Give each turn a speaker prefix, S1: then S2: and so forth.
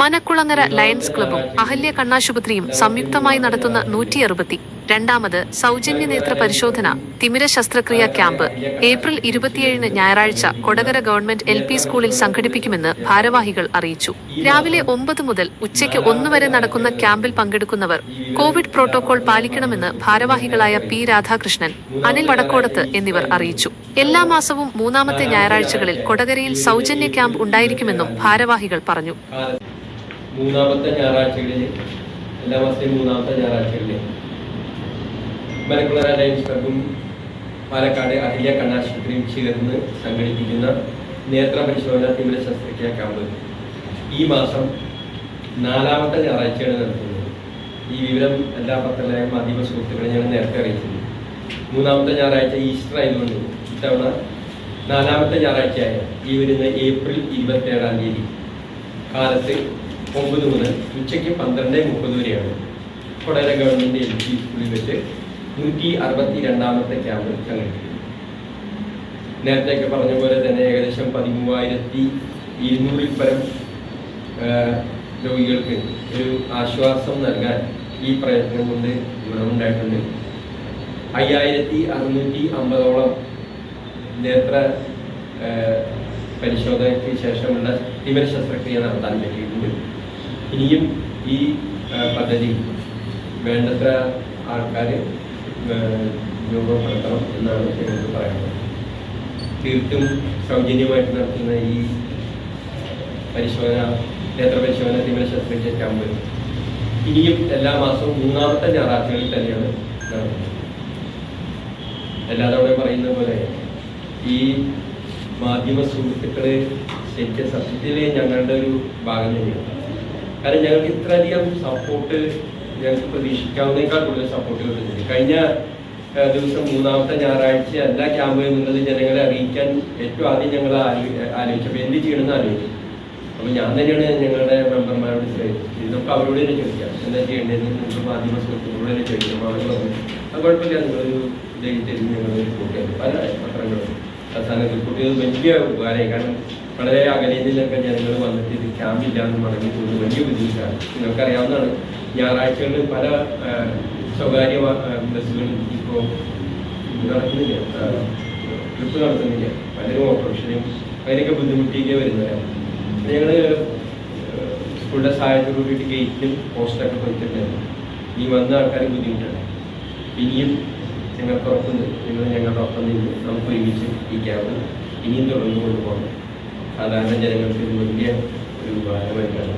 S1: Manakkulangara lions ക്ലബും അഹല്യ കണ്ണാശുപത്രിയും സംയുക്തമായി നടത്തുന്ന നൂറ്റി അറുപത്തി രണ്ടാമത് സൗജന്യ നേത്ര പരിശോധന തിമിര ശസ്ത്രക്രിയ ക്യാമ്പ്. ഏപ്രിൽ ഇരുപത്തിയേഴിന് ഞായറാഴ്ച കൊടകര ഗവൺമെന്റ് എൽ പി സ്കൂളിൽ സംഘടിപ്പിക്കുമെന്ന് ഭാരവാഹികൾ അറിയിച്ചു. രാവിലെ ഒമ്പത് മുതൽ ഉച്ചയ്ക്ക് ഒന്ന് വരെ നടക്കുന്ന ക്യാമ്പിൽ പങ്കെടുക്കുന്നവർ കോവിഡ് പ്രോട്ടോകോൾ പാലിക്കണമെന്ന് ഭാരവാഹികളായ പി രാധാകൃഷ്ണൻ അനിൽ വടക്കോടത്ത് എന്നിവർ അറിയിച്ചു. എല്ലാ മാസവും മൂന്നാമത്തെ ഞായറാഴ്ചകളിൽ കൊടകരയിൽ സൗജന്യ ക്യാമ്പ് ഉണ്ടായിരിക്കുമെന്നും ഭാരവാഹികൾ പറഞ്ഞു.
S2: മൂന്നാമത്തെ ഞായറാഴ്ചകളിൽ എല്ലാ മാസത്തെയും മൂന്നാമത്തെ ഞായറാഴ്ചകളിൽ മലക്കുളര ലയൻസ് ക്ലബും പാലക്കാട് അഹില്യ കണ്ണാശുപത്രിയും ചേർന്ന് സംഘടിപ്പിക്കുന്ന നേത്ര പരിശോധന തീവ്ര ശസ്ത്രക്രിയ ക്യാമ്പ്. ഈ മാസം നാലാമത്തെ ഞായറാഴ്ചയാണ് നടത്തുന്നത്. ഈ വിവരം എല്ലാ പത്രമായ മാധ്യമ സുഹൃത്തുക്കളെ ഞാൻ നേരത്തെ അറിയിച്ചിരുന്നു. മൂന്നാമത്തെ ഞായറാഴ്ച ഈസ്റ്റർ ആയതുകൊണ്ട് ഇത്തവണ നാലാമത്തെ ഞായറാഴ്ചയായ ഈ വരുന്ന ഏപ്രിൽ ഇരുപത്തേഴാം തീയതി കാലത്ത് ഒമ്പത് മുതൽ ഉച്ചയ്ക്ക് പന്ത്രണ്ട് മുപ്പത് വരെയാണ്. കൊടകര ഗവൺമെന്റ് എൽ പി സ്കൂളിൽ വെച്ച് നൂറ്റി അറുപത്തി രണ്ടാമത്തെ ക്യാമ്പ് സംഘടിപ്പിക്കുന്നത്. നേരത്തെയൊക്കെ പറഞ്ഞ പോലെ തന്നെ ഏകദേശം പതിമൂവായിരത്തി ഇരുന്നൂറിൽ പരം രോഗികൾക്ക് ഒരു ആശ്വാസം നൽകാൻ ഈ പ്രയത്നം കൊണ്ട് ഗുണമുണ്ടായിട്ടുണ്ട്. അയ്യായിരത്തി അറുന്നൂറ്റി അമ്പതോളം നേത്ര പരിശോധനയ്ക്ക് ശേഷമുള്ള തിമിര ശസ്ത്രക്രിയ നടത്താൻ പറ്റിയിട്ടുണ്ട്. ഇനിയും ഈ പദ്ധതി വേണ്ടത്ര ആൾക്കാർ രൂപപ്പെടുത്തണം എന്നാണ് ഞങ്ങൾക്ക് പറയുന്നത് തീർത്തും സൗജന്യമായിട്ട് നടത്തുന്ന ഈ പരിശോധന നേത്ര പരിശോധന തിമിര ശസ്ത്രക്രിയ ക്യാമ്പ് ഇനിയും എല്ലാ മാസവും മൂന്നാമത്തെ ഞായറാഴ്ചകളിൽ തന്നെയാണ് നടത്തുന്നത് എല്ലാ തവണയും പറയുന്ന പോലെ ഈ മാധ്യമ സുഹൃത്തുക്കളെ ശരിക്കും സത്യത്തിലെ ഞങ്ങളുടെ ഒരു ഭാഗം തന്നെയാണ്. കാരണം ഞങ്ങൾക്ക് ഇത്രയധികം സപ്പോർട്ട് ഞങ്ങൾക്ക് പ്രതീക്ഷിക്കാവുന്നതിനേക്കാൾ കൂടുതൽ സപ്പോർട്ട് കിട്ടുന്നുണ്ട്. കഴിഞ്ഞ ദിവസം മൂന്നാമത്തെ ഞായറാഴ്ച എല്ലാ ക്യാമ്പ് എന്നുള്ളത് ജനങ്ങളെ അറിയിക്കാൻ ഏറ്റവും ആദ്യം ഞങ്ങൾ ആലോചിച്ചപ്പോൾ എന്ത് ചെയ്യണമെന്ന് ആലോചിച്ചു. അപ്പോൾ ഞാൻ തന്നെയാണ് ഞങ്ങളുടെ മെമ്പർമാരോട് ചോദിച്ചത് നമുക്ക് അവരോട് തന്നെ ചോദിക്കാം എന്താ ചെയ്യേണ്ടതെന്ന് നിങ്ങൾക്ക് മാധ്യമ സുഹൃത്തുക്കളോട് തന്നെ ചോദിക്കണം അവർ പറഞ്ഞു അത് കുഴപ്പമില്ല നിങ്ങളൊരു ഇതായി തരുന്ന ഞങ്ങളൊരു ചെയ്തു പല പത്രങ്ങളും അവസാനം ചെയ്തത് വലിയ ഉപകാരമായി. കാരണം വളരെ അകലയിൽ നിന്നൊക്കെ ജനങ്ങൾ വന്നിട്ട് ഇത് ക്യാമ്പില്ല എന്ന് പറഞ്ഞു പോകുന്നത് വലിയ ബുദ്ധിമുട്ടാണ്. നിങ്ങൾക്കറിയാവുന്നതാണ്. ഞായറാഴ്ചകളിൽ പല സ്വകാര്യ ബസ്സുകളും ഇപ്പോൾ നടക്കുന്നില്ല. ട്രിപ്പ് നടത്തുന്നില്ല. പലരും ഓപ്പറേഷനും അതിനൊക്കെ ബുദ്ധിമുട്ടിയൊക്കെ വരുന്നവരാണ്. ഞങ്ങൾ സ്കൂളിന്റെ സഹായത്തോട് കൂടിയിട്ട് ഗേറ്റിലും പോസ്റ്ററൊക്കെ പോയിട്ടുണ്ടായിരുന്നു ഈ വന്ന ആൾക്കാർ ബുദ്ധിമുട്ടാണ്. ഇനിയും ഉറപ്പുണ്ട് നിങ്ങൾ ഞങ്ങളുടെ ഒപ്പം നിന്ന് നമുക്ക് ഒരുമിച്ച് ഈ ക്യാമ്പ് ഇനിയും തുടർന്ന് കൊണ്ടുപോകണം. സാധാരണ ജനങ്ങൾക്ക് ഇത് വലിയ ഒരു ഭാരമായിട്ടാണ്